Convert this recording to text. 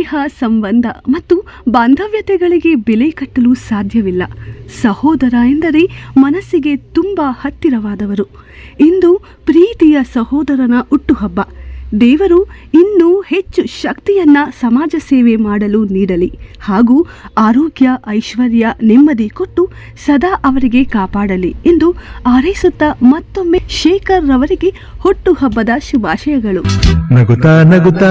ಸ್ನೇಹ, ಸಂಬಂಧ ಮತ್ತು ಬಾಂಧವ್ಯತೆಗಳಿಗೆ ಬೆಲೆ ಕಟ್ಟಲು ಸಾಧ್ಯವಿಲ್ಲ. ಸಹೋದರ ಎಂದರೆ ಮನಸ್ಸಿಗೆ ತುಂಬ ಹತ್ತಿರವಾದವರು. ಇಂದು ಪ್ರೀತಿಯ ಸಹೋದರನ ಹುಟ್ಟುಹಬ್ಬ. ದೇವರು ಇನ್ನೂ ಹೆಚ್ಚು ಶಕ್ತಿಯನ್ನ ಸಮಾಜ ಸೇವೆ ಮಾಡಲು ನೀಡಲಿ. ಹಾಗೂ ಆರೋಗ್ಯ, ಐಶ್ವರ್ಯ ನೆಮ್ಮದಿ ಕೊಟ್ಟು ಸದಾ ಅವರಿಗೆ ಕಾಪಾಡಲಿ ಎಂದು ಹಾರೈಸುತ್ತಾ ಮತ್ತೊಮ್ಮೆ ಶೇಖರ್ ರವರಿಗೆ ಹುಟ್ಟುಹಬ್ಬದ ಶುಭಾಶಯಗಳು. ನಗುತ್ತಾ ನಗುತ್ತಾ